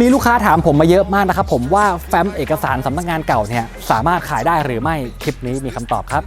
มีลูกค้าถามผมมาเยอะมากนะครับผมว่าแฟ้มเอกสารสำนักงานเก่าเนี่ยสามารถขายได้หรือไม่คลิปนี้มีคำตอบครับ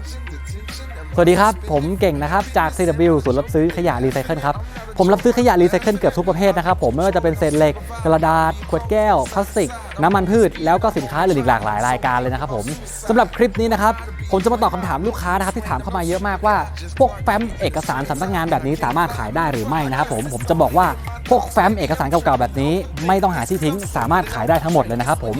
สวัสดีครับ ผมเก่งนะครับจาก CW ศูนย์รับซื้อขยะรีไซเคิลครับ ผมรับซื้อขยะรีไซเคิลเกือบทุกประเภทนะครับผมไม่ว่าจะเป็นเศษเหล็ก กระดาษ ขวดแก้ว พลาสติก น้ำมันพืช แล้วก็สินค้าอื่นอีกหลากหลายรายการเลยนะครับผมสำหรับคลิปนี้นะครับผมจะมาตอบคำถามลูกค้านะครับที่ถามเข้ามาเยอะมากว่า พวกแฟ้มเอกสารสำนักงานแบบนี้สามารถขายได้หรือไม่นะครับผมผมจะบอกว่า พวกแฟ้มเอกสารเก่าๆแบบนี้ ไม่ต้องหาที่ทิ้ง สามารถขายได้ทั้งหมดเลยนะครับผม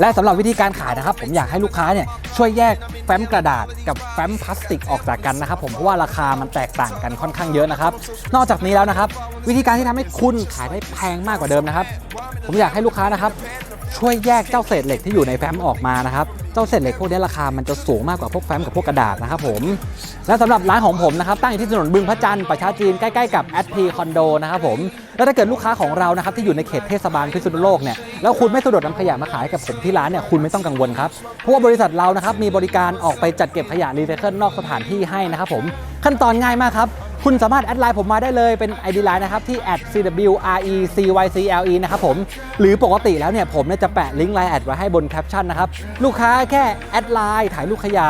และสำหรับวิธีการขายนะครับ ผมอยากให้ลูกค้าเนี่ยช่วยแยกแฟ้มกระดาษกับแฟ้มพลาสติกออกจากกันนะครับ ผมเพราะว่าราคามันแตกต่างกันค่อนข้างเยอะนะครับ นอกจากนี้แล้วนะครับ วิธีการที่ทำให้คุณขายได้แพงมากกว่าเดิมนะครับ ผมอยากให้ลูกค้านะครับ ช่วยแยกเจ้าเศษเหล็กที่อยู่ในแฟ้มออกมานะครับ เจ้าเศษเหล็กพวกนี้ราคามันจะสูงมากกว่าพวกแฟ้มกับพวกกระดาษนะครับผม และสำหรับร้านของผมนะครับตั้งอยู่ที่ถนนบึงพระจันทร์ประชาจีนใกล้ๆกับแอดพีคอนโดนะครับผม แล้วถ้าเกิดลูกค้าของเรานะครับที่อยู่ในเขตเทศบาลพิษณุโลกเนี่ยแล้วคุณไม่สะดวกนำขยะมาขายกับผมที่ร้านเนี่ยคุณไม่ต้องกังวลครับเพราะว่าบริษัทเรานะครับมีบริการออกไปจัดเก็บขยะรีไซเคิลนอกสถานที่ให้นะครับผมขั้นตอนง่ายมากครับ คุณสามารถแอดไลน์ผมมาได้เลยเป็น ID ไลน์นะครับ ที่ @cwrecycle นะครับผม หรือปกติแล้วเนี่ย ผมเนี่ยจะแปะลิงก์ไลน์แอดไว้ให้บนแคปชั่นนะครับ ลูกค้าแค่แอดไลน์ถ่ายรูปขยะ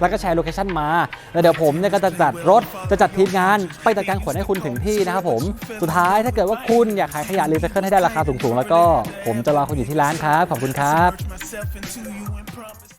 แล้วก็แชร์โลเคชั่นมา แล้วเดี๋ยวผมเนี่ยก็จะจัดรถ จะจัดทีมงาน ไปจัดการขนให้คุณถึงที่นะครับผม สุดท้ายถ้าเกิดว่าคุณอยากขายขยะรีไซเคิลให้ได้ราคาสูงๆ แล้วก็ผมจะรอคุณอยู่ที่ร้านครับ ขอบคุณครับ